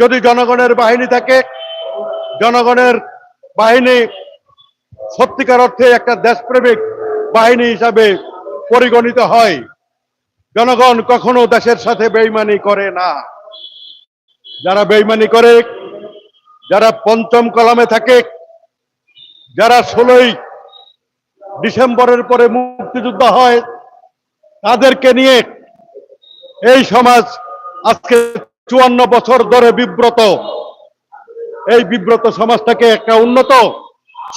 যদি জনগণের বাহিনী থাকে, জনগণের বাহিনী সত্যিকার অর্থে একটা দেশপ্রেমিক বাহিনী হিসাবে পরিগণিত হয়। জনগণ কখনো দেশের সাথে বেইমানি করে না। যারা বেইমানি করে, যারা পঞ্চম কলামে থাকে, যারা ষোলোই ডিসেম্বরের পরে মুক্তিযুদ্ধ হয়, তাদেরকে নিয়ে এই সমাজ আজকে চুয়ান্ন বছর ধরে বিব্রত। এই বিব্রত সমাজটাকে একটা উন্নত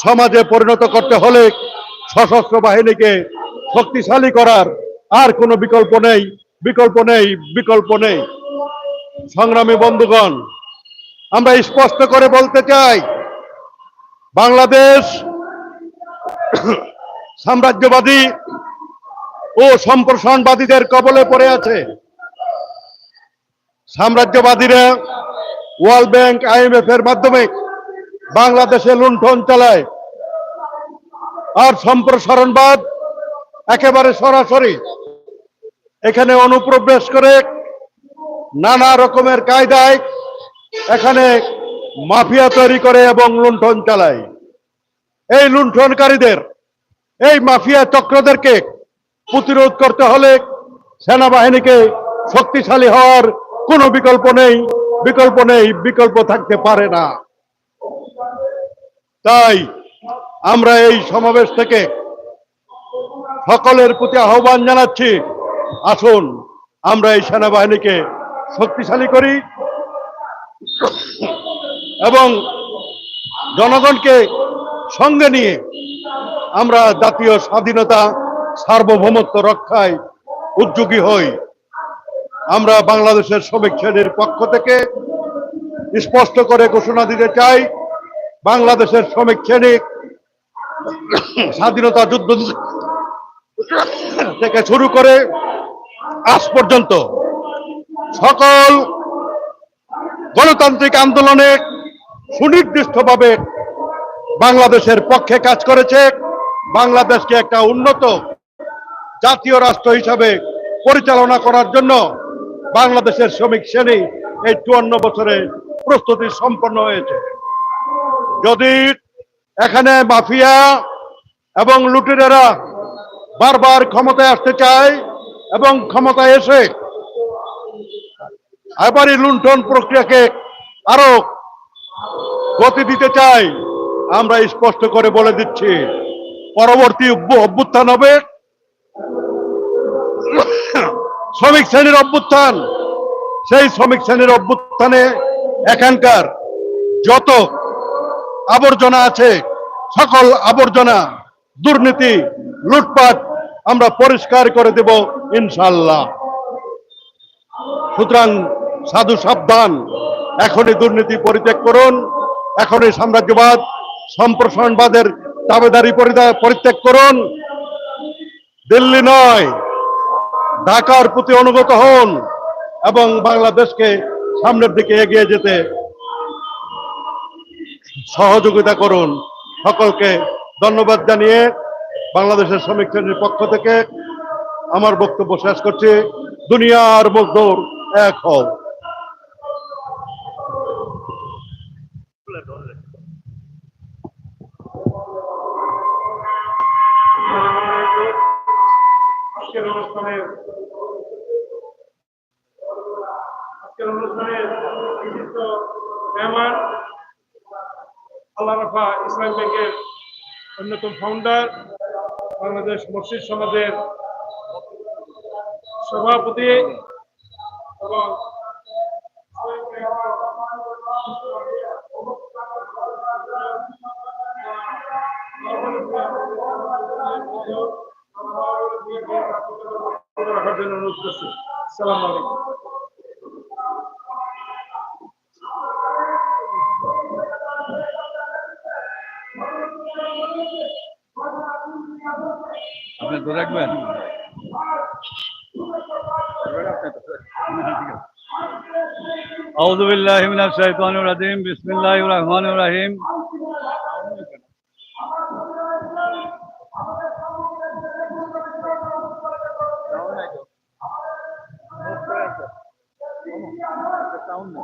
সমাজে পরিণত করতে হলে সশস্ত্র বাহিনীকে শক্তিশালী করার আর কোনো বিকল্প নেই বিকল্প নেই বিকল্প নেই। সংগ্রামী বন্ধুগণ, আমরা স্পষ্ট করে বলতে চাই, বাংলাদেশ সাম্রাজ্যবাদী ও সম্প্রসারণবাদীদের কবলে পড়ে আছে। সাম্রাজ্যবাদীরা ওয়ার্ল্ড ব্যাংক, আইএমএফ এর মাধ্যমে বাংলাদেশে লুণ্ঠন চালায়। আর সম্প্রসারণবাদ একেবারে সরাসরি এখানে অনুপ্রবেশ করে নানা রকমের কায়দায় এখানে মাফিয়া তৈরি করে এবং লুণ্ঠন চালায়। এই লুণ্ঠনকারীদের, এই মাফিয়া চক্রদেরকে প্রতিরোধ করতে হলে সেনাবাহিনীকে শক্তিশালী হওয়ার কোনো বিকল্প নেই বিকল্প নেই, বিকল্প থাকতে পারে না। তাই আমরা এই সমাবেশ থেকে সকলের প্রতি আহ্বান জানাচ্ছি, আসুন আমরা এই সেনাবাহিনীকে শক্তিশালী করি এবং জনগণকে সঙ্গে নিয়ে আমরা জাতীয় স্বাধীনতা সার্বভৌমত্ব রক্ষায় উদ্যোগী হই। আমরা বাংলাদেশের শ্রমিক শ্রেণির পক্ষ থেকে স্পষ্ট করে ঘোষণা দিতে চাই, বাংলাদেশের শ্রমিক শ্রেণি স্বাধীনতা যুদ্ধ থেকে শুরু করে আজ পর্যন্ত সকল গণতান্ত্রিক আন্দোলনে সুনির্দিষ্টভাবে বাংলাদেশের পক্ষে কাজ করেছে। বাংলাদেশকে একটা উন্নত জাতীয় রাষ্ট্র হিসাবে পরিচালনা করার জন্য বাংলাদেশের শ্রমিক শ্রেণি এই চুয়ান্ন বছরে প্রস্তুতি সম্পন্ন হয়েছে। যদি এখানে মাফিয়া এবং লুটেরেরা বারবার ক্ষমতায় আসতে চায় এবং ক্ষমতায় এসে এবারই লুণ্ঠন প্রক্রিয়াকে আরও গতি দিতে চাই আমরা স্পষ্ট করে বলে দিচ্ছি, পরবর্তী অভ্যুত্থান হবে। শ্রমিক শ্রেণির অভ্যুত্থান। সেই শ্রমিক শ্রেণির অভ্যুত্থানে এখানকার যত আবর্জনা আছে, সকল আবর্জনা, দুর্নীতি, লুটপাট আমরা পরিষ্কার করে দেব ইনশাল্লাহ সুতরাং সাধু সাবধান, এখনই দুর্নীতি পরিত্যাগ করুন, এখনই সাম্রাজ্যবাদ, সম্প্রসারণবাদের দাবেদারি পরিত্যাগ করুন। দিল্লি নয় ঢাকার প্রতি অনুগত হন এবং বাংলাদেশকে সামনের দিকে এগিয়ে যেতে সহযোগিতা করুন। সকলকে ধন্যবাদ জানিয়ে বাংলাদেশের শ্রমিক শ্রেণির পক্ষ থেকে আমার বক্তব্য শেষ করছি। দুনিয়ার মজদুর এক হও। অন্যতম ফাউন্ডার বাংলাদেশ মসজিদ সমাজের সভাপতি এবং রাখার জন্য অনুরোধ করছি। সালাম আলাইকুম। আপনি তো রাখবেন أعوذ بالله من الشيطان الرجيم بسم الله الرحمن الرحيم أعوذ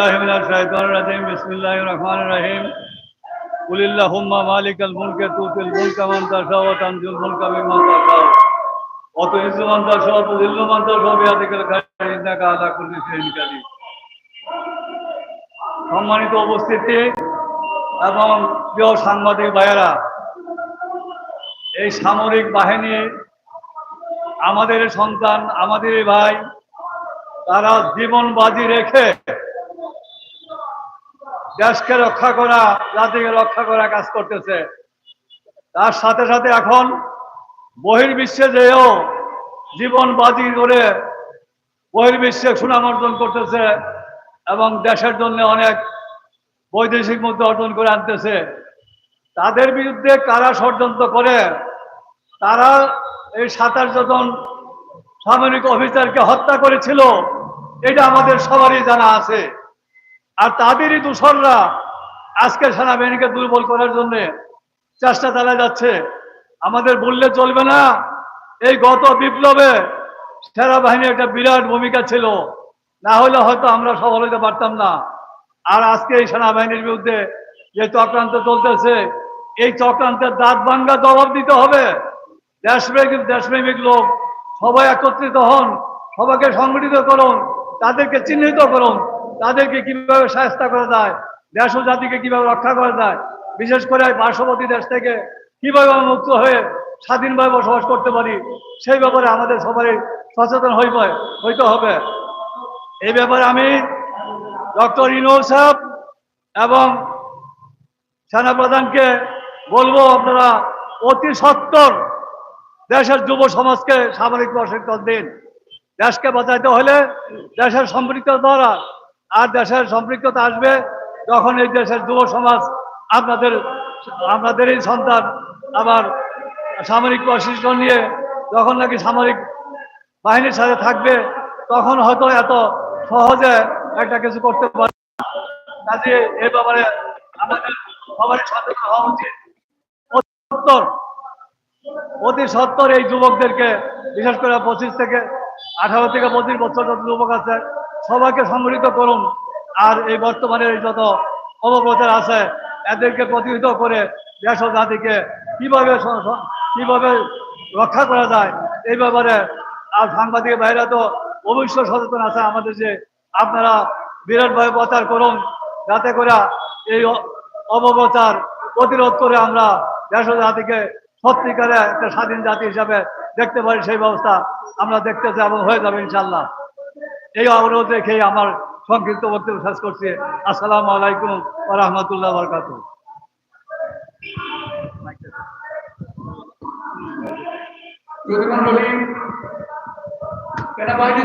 بالله من الشيطان الرجيم بسم الله الرحمن الرحيم قل اللهم مالك الملك تؤتي الملك من تشاء وتنزل الملك ممن تشاء وتعز من تشاء وتذل من تشاء بيدك الخير إنك على كل شيء قدير সম্মানিত উপস্থিতি এবং প্রিয় সাংবাদিক ভাইয়েরা এই সামরিক বাহিনী আমাদের সন্তান আমাদের ভাই তারা জীবন বাজি রেখে দেশকে রক্ষা করা, জাতিকে রক্ষা করা কাজ করতেছে। তার সাথে সাথে এখন বহির্বিশ্বে যেও জীবন বাজি করে বহির্বিশ্বে সুনাম অর্জন করতেছে এবং দেশের জন্য অনেক বৈদেশিক মুদ্রা অর্জন করে আনতেছে। তাদের বিরুদ্ধে কারা ষড়যন্ত্র করে, তারা এই সাতাশ জন সামরিক অফিসারকে হত্যা করেছিল, এটা আমাদের সবারই জানা আছে। আর তাদেরই দূষণরা আজকে সেনাবাহিনীকে দুর্বল করার জন্য চেষ্টা চালিয়ে যাচ্ছে। আমাদের বললে চলবে না। এই গত বিপ্লবে সেনাবাহিনী একটা বিরাট ভূমিকা ছিল। না হলে হয়তো আমরা সফল হতে পারতাম না। আর আজকে এই সেনাবাহিনীর বিরুদ্ধে যে চক্রান্ত চলতেছে, এই চক্রান্তের দাঁত ভাঙ্গা জবাব দিতে হবে। দেশপ্রেমিক দেশপ্রেমিক লোক সবাই একত্রিত হন, সবাইকে সংগঠিত করুন, তাদেরকে চিহ্নিত করুন। তাদেরকে কীভাবে সাহায্য করা যায় দেশ ও জাতিকে কীভাবে রক্ষা করা যায়, বিশেষ করে পার্শ্ববর্তী দেশ থেকে কীভাবে মুক্ত হয়ে স্বাধীনভাবে বসবাস করতে পারি, সেই ব্যাপারে আমাদের সবাই সচেতন হইবে, হইতে হবে। এই ব্যাপারে আমি ডক্টর ইনুল সাহেব এবং সেনাপ্রধানকে বলব, আপনারা অতি সত্তর দেশের যুব সমাজকে সামরিক প্রশিক্ষণ দিন দেশকে বাঁচাইতে হলে দেশের সম্পৃক্ততা দ্বারা আর দেশের সম্পৃক্ততা আসবে যখন এই দেশের যুব সমাজ আপনাদের, আপনাদেরই সন্তান, আবার সামরিক প্রশিক্ষণ নিয়ে যখন নাকি সামরিক বাহিনীর সাথে থাকবে, তখন হয়তো এত সহজে একটা কিছু করতে পারবে না। কাজে এ ব্যাপারে আমাদের সবারই সচেতন হওয়া উচিত সত্তর, অতি সত্তর এই যুবকদেরকে, বিশেষ করে পঁচিশ থেকে আঠারো থেকে পঁচিশ বছর যত যুবক আছে সবাইকে সংগঠিত করুন। আর এই বর্তমানে যত অবপ্রচার আছে, এদেরকে প্রতিহিত করে দেশ জাতিকে কীভাবে কীভাবে রক্ষা করা যায়, এই ব্যাপারে আর সাংবাদিক ভাইরা তো অবশ্যই সচেতন আছে আমাদের যে আপনারা বিরাটভাবে প্রচার করুন, যাতে করে এই অপপ্রচার প্রতিরোধ করে আমরা দেশ ও জাতিকে সত্যিকারে একটা স্বাধীন জাতি হিসাবে দেখতে পারি, সেই ব্যবস্থা আমরা দেখতে এবং হয়ে যাবে ইনশাল্লাহ এই অনুরোধ রেখে আমার সংক্ষিপ্ত বক্তব্য শেষ করছি। আসসালামু আলাইকুম রহমতুল্লাহ বরকাত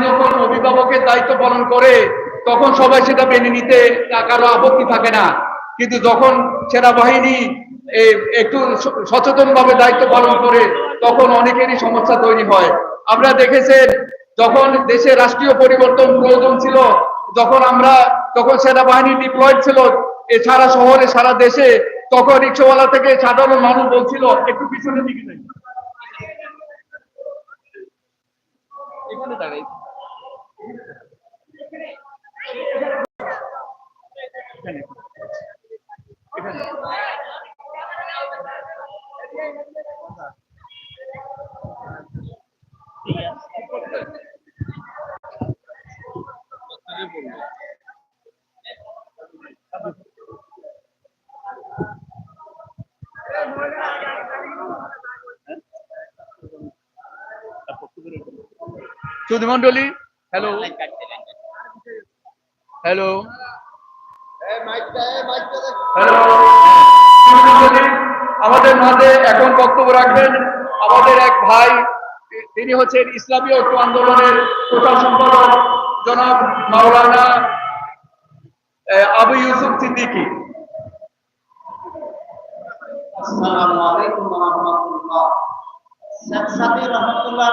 যখন অভিভাবকের দায়িত্ব পালন করে তখন সবাই সেটা মেনে নিতে কারও আপত্তি থাকে না। কিন্তু যখন সেনাবাহিনী একটু সচেতন ভাবে দায়িত্ব পালন করে, তখন অনেকেরই সমস্যা তৈরি হয়। আমরা দেখেছেন যখন দেশে রাষ্ট্রীয় পরিবর্তন প্রয়োজন ছিল, যখন আমরা তখন সেনাবাহিনী ডিপ্লয়েড ছিল এ সারা শহরে, সারা দেশে, তখন রিক্সাওয়ালা থেকে সাধারণ মানুষ বলছিল, একটু পিছনে দিকে যাই। এখানে। দাঁড়াই হ্যালো হ্যালো হ্যালো আমাদের মাঝে এখন বক্তব্য রাখবেন। আমাদের এক ভাই তিনি হচ্ছেন ইসলামী ঐক্য আন্দোলনের প্রচার সম্পাদক জনাব মাওলানা আহ, আবু ইউসুফ সিদ্দিকী। আসসালামু আলাইকুম ওয়া রাহমাতুল্লাহ। সাদি রহমতুল্লাহ